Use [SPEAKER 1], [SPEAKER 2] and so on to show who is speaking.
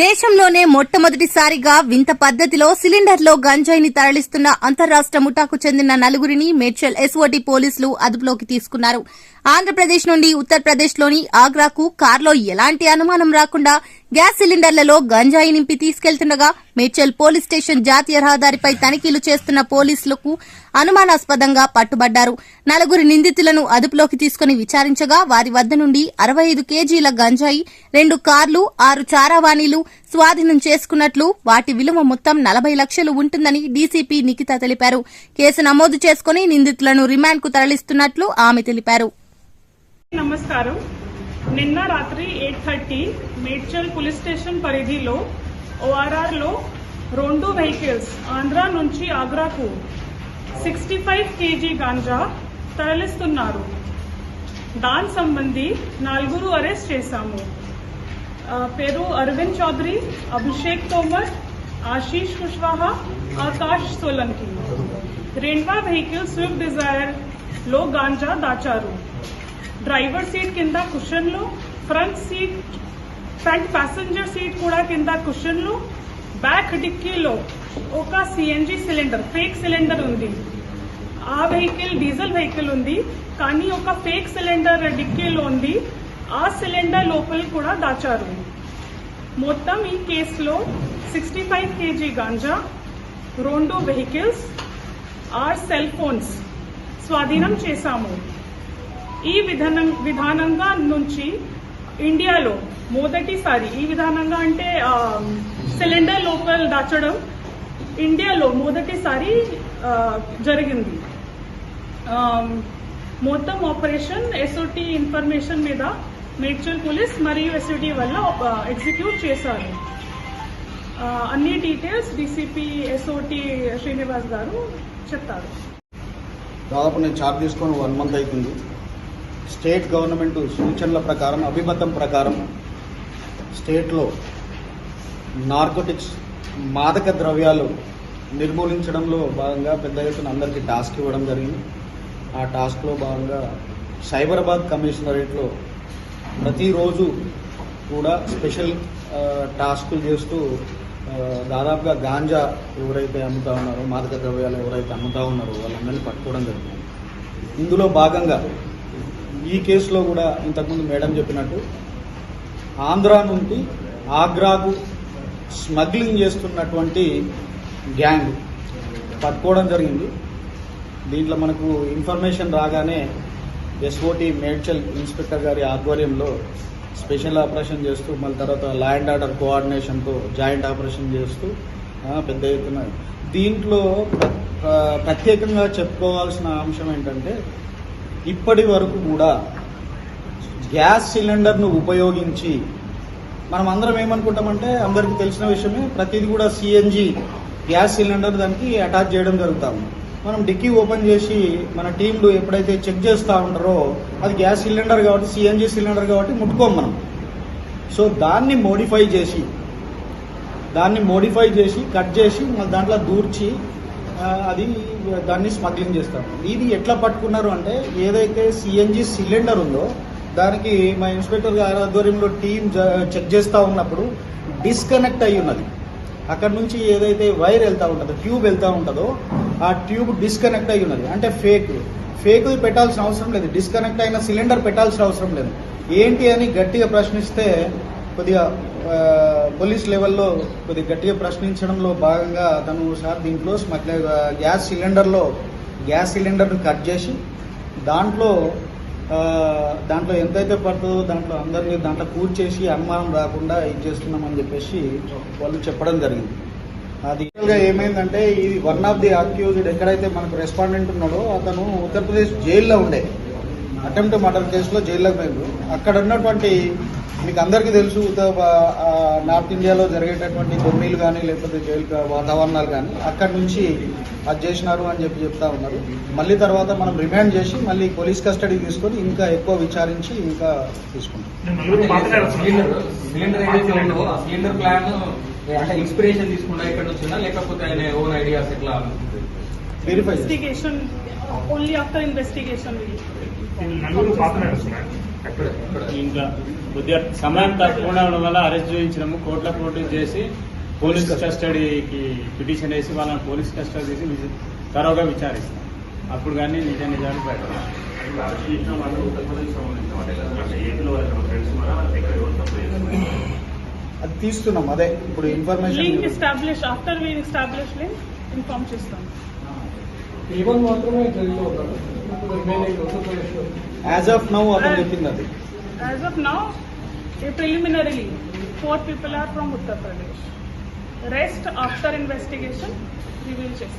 [SPEAKER 1] దేశంలోనే మొట్టమొదటిసారిగా వింత పద్దతిలో సిలిండర్లో గంజాయిని తరలిస్తున్న అంతరాష్ట ముఠాకు చెందిన నలుగురిని మేడ్చల్ ఎస్ఓటి పోలీసులు అదుపులోకి తీసుకున్నారు. ఆంధ్రప్రదేశ్ నుండి ఉత్తరప్రదేశ్లోని ఆగ్రాకు కార్లో ఎలాంటి అనుమానం రాకుండా గ్యాస్ సిలిండర్లలో గంజాయి నింపి తీసుకెళ్తుండగా మేడ్చల్ పోలీస్ స్టేషన్ జాతీయ రహదారిపై తనిఖీలు చేస్తున్న పోలీసులకు అనుమానాస్పదంగా పట్టుబడ్డారు. నలుగురు నిందితులను అదుపులోకి తీసుకుని విచారించగా వారి వద్ద నుండి అరవై ఐదు కేజీల గంజాయి రెండు కార్లు ఆరు చారావాణీలు స్వాధీనం చేసుకున్నట్లు వాటి విలువ మొత్తం నలభై లక్షలు ఉంటుందని డీసీపీ నిఖిత తెలిపారు. కేసు నమోదు చేసుకుని నిందితులను రిమాండ్కు తరలిస్తున్నట్లు ఆమె తెలిపారు.
[SPEAKER 2] నమస్కారం. నిన్న రాత్రి eight thirty Medchal police station పరిధిలో ఓఆర్ఆర్లో రెండు వెహికల్స్ ఆంధ్ర నుంచి ఆగ్రాకు సిక్స్టీ ఫైవ్ కేజీ గాంజా తరలిస్తున్నారు. దాని సంబంధి నలుగురు అరెస్ట్ చేశాము. పేరు అరవింద్ చౌదరి అభిషేక్ తోమర్ ఆశీష్ కుష్వాహా ఆకాష్ సోలంకి. రెండవ వెహికల్ స్విఫ్ట్ డిజైర్లో గాంజా దాచారు. డ్రైవర్ సీట్ కింద కుషన్లు front seat front passenger seat కూడా కింద కుషన్లు బ్యాక్ డిక్కీలో ఒక సిఎన్జి సిలిండర్ ఫేక్ సిలిండర్ ఉంది. ఆ వెహికల్ డీజిల్ వెహికల్ ఉంది కానీ ఒక ఫేక్ సిలిండర్ డిక్కీలో ఉంది. ఆ సిలిండర్ లోపల కూడా దాచారు. మొత్తం ఈ కేసులో సిక్స్టీ ఫైవ్ కేజీ గాంజా రెండు వెహికల్స్ ఆర్ సెల్ ఫోన్స్ స్వాధీనం చేశాము. ఈ విధానం విధానంగా నుంచి ఇండియాలో మొదటిసారి ఈ విధానంగా అంటే సిలిండర్ లోపల దాచడం ఇండియాలో మొదటిసారి జరిగింది. మొత్తం ఆపరేషన్ ఎస్ఓటి ఇన్ఫర్మేషన్ మీద మేడ్చల్ పోలీస్ మరియు ఎస్ఓటి వల్ల ఎగ్జిక్యూట్ చేశారు. అన్ని డీటెయిల్స్ డీసీపీ ఎస్ఓటి శ్రీనివాస్ గారు చెప్తారు.
[SPEAKER 3] దాదాపు నేను చార్జ్ తీసుకొని వన్ మంత్ అవుతుంది స్టేట్ గవర్నమెంట్ సూచనల ప్రకారం అభిమతం ప్రకారం స్టేట్లో నార్కోటిక్స్ మాదక ద్రవ్యాలు నిర్మూలించడంలో భాగంగా పెద్ద ఎత్తున అందరికీ టాస్క్ ఇవ్వడం జరిగింది. ఆ టాస్క్లో భాగంగా సైబరాబాద్ కమిషనరేట్లో ప్రతిరోజు కూడా స్పెషల్ ఆ, టాస్కులు చేస్తూ దాదాపుగా గాంజా ఎవరైతే అమ్ముతా ఉన్నారో మాదక ద్రవ్యాలు ఎవరైతే అమ్ముతా ఉన్నారో వాళ్ళందరినీ పట్టుకోవడం జరిగింది. ఇందులో భాగంగా ఈ కేసులో కూడా ఇంతకుముందు మేడం చెప్పినట్టు ఆంధ్ర నుండి ఆగ్రాకు స్మగ్లింగ్ చేస్తున్నటువంటి గ్యాంగ్ పట్టుకోవడం జరిగింది. దీంట్లో మనకు ఇన్ఫర్మేషన్ రాగానే ఎస్ఓటి మేడ్చల్ ఇన్స్పెక్టర్ గారి ఆధ్వర్యంలో స్పెషల్ ఆపరేషన్ చేస్తూ మళ్ళీ తర్వాత లా అండ్ ఆర్డర్ కోఆర్డినేషన్తో జాయింట్ ఆపరేషన్ చేస్తూ పెద్ద ఎత్తున. దీంట్లో ప్రత్యేకంగా చెప్పుకోవాల్సిన అంశం ఏంటంటే ఇప్పటి వరకు కూడా గ్యాస్ సిలిండర్ను ఉపయోగించి మనం అందరం ఏమనుకుంటామంటే అందరికీ తెలిసిన విషయమే ప్రతిదీ కూడా సిఎన్జి గ్యాస్ సిలిండర్ దానికి అటాచ్ చేయడం జరుగుతాం మనం డిక్కీ ఓపెన్ చేసి మన టీంలు ఎప్పుడైతే చెక్ చేస్తూ ఉంటారో అది గ్యాస్ సిలిండర్ కాబట్టి సిఎన్జి సిలిండర్ కాబట్టి ముట్టుకోం మనం. సో దాన్ని మోడిఫై చేసి దాన్ని మోడిఫై చేసి కట్ చేసి మన దాంట్లో దూర్చి అది దాన్ని స్మగ్లింగ్ చేస్తాం ఇది ఎట్లా పట్టుకున్నారు అంటే ఏదైతే సిఎన్జి సిలిండర్ ఉందో దానికి మా ఇన్స్పెక్టర్ గారి ఆధ్వర్యంలో టీం చెక్ చేస్తూ ఉన్నప్పుడు డిస్కనెక్ట్ అయి ఉన్నది. అక్కడ నుంచి ఏదైతే వైర్ వెళ్తూ ఉంటుందో ట్యూబ్ వెళ్తూ ఉంటుందో ఆ ట్యూబ్ డిస్కనెక్ట్ అయి ఉన్నది. అంటే ఫేక్. ఫేక్ పెట్టాల్సిన అవసరం లేదు. డిస్కనెక్ట్ అయిన సిలిండర్ పెట్టాల్సిన అవసరం లేదు. ఏంటి అని గట్టిగా ప్రశ్నిస్తే కొద్దిగా పోలీస్ లెవెల్లో కొద్దిగా గట్టిగా ప్రశ్నించడంలో భాగంగా తను సార్ దీంట్లో స్మగ్లర్ గ్యాస్ సిలిండర్లో గ్యాస్ సిలిండర్ను కట్ చేసి దాంట్లో దాంట్లో ఎంతైతే పడుతుందో దాంట్లో అందరినీ దాంట్లో కూర్చేసి అనుమానం రాకుండా ఇది చేస్తున్నామని చెప్పేసి వాళ్ళు చెప్పడం జరిగింది. అది గా ఏమైందంటే ఇది వన్ ఆఫ్ ది అక్యూజ్డ్ ఎక్కడైతే మనకు రెస్పాండెంట్ ఉన్నాడో అతను ఉత్తరప్రదేశ్ జైల్లో ఉండే. అటెంప్ట్ మర్డర్ కేసులో జైల్లోకి పోయిండు అక్కడ ఉన్నటువంటి మీకు అందరికీ తెలుసు నార్త్ ఇండియాలో జరిగేటటువంటి దొమ్మిలు కానీ లేకపోతే జైలు వాతావరణాలు కానీ అక్కడ నుంచి అది చేసినారు అని చెప్పి చెప్తా ఉన్నారు. మళ్ళీ తర్వాత మనం రిమాండ్ చేసి మళ్ళీ పోలీస్ కస్టడీ తీసుకొని ఇంకా ఎక్కువ విచారించి ఇంకా తీసుకుంటాం.
[SPEAKER 4] ఇన్స్పిరేషన్ తీసుకుంటా ఇక్కడ వచ్చిందా లేకపోతే ఆయన ఓన్ ఐడియాస్ ఎట్లా
[SPEAKER 3] verify
[SPEAKER 2] investigation only after investigation
[SPEAKER 5] నలుగురు ఇంకా కొద్దిగా సమయం తక్కువ ఉండడం వల్ల అరెస్ట్ చేయించినాము. కోర్టులో కోర్టు చేసి పోలీస్ కస్టడీకి పిటిషన్ వేసి వాళ్ళని పోలీస్ కస్టడీ తీసి విజి- తరోగా విచారిస్తాం. అప్పుడు కానీ నిజ నిజాలు బయట
[SPEAKER 3] అది తీస్తున్నాం అదే. ఇప్పుడు information
[SPEAKER 2] link establish after we establish link inform చేస్తాం.
[SPEAKER 3] యాజ్ ఆఫ్ నౌ అతను చెప్పింది అది
[SPEAKER 2] As of now, eh, preliminarily, four people are from Uttar Pradesh. Rest after investigation, we will check.